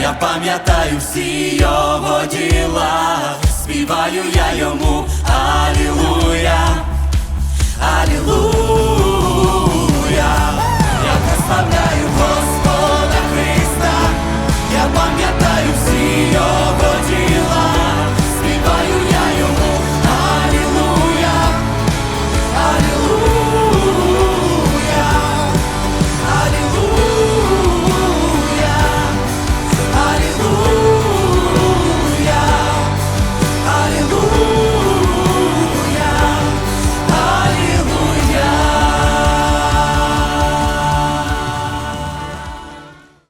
Я пам'ятаю всі його діла, співаю я йому, Алілуя.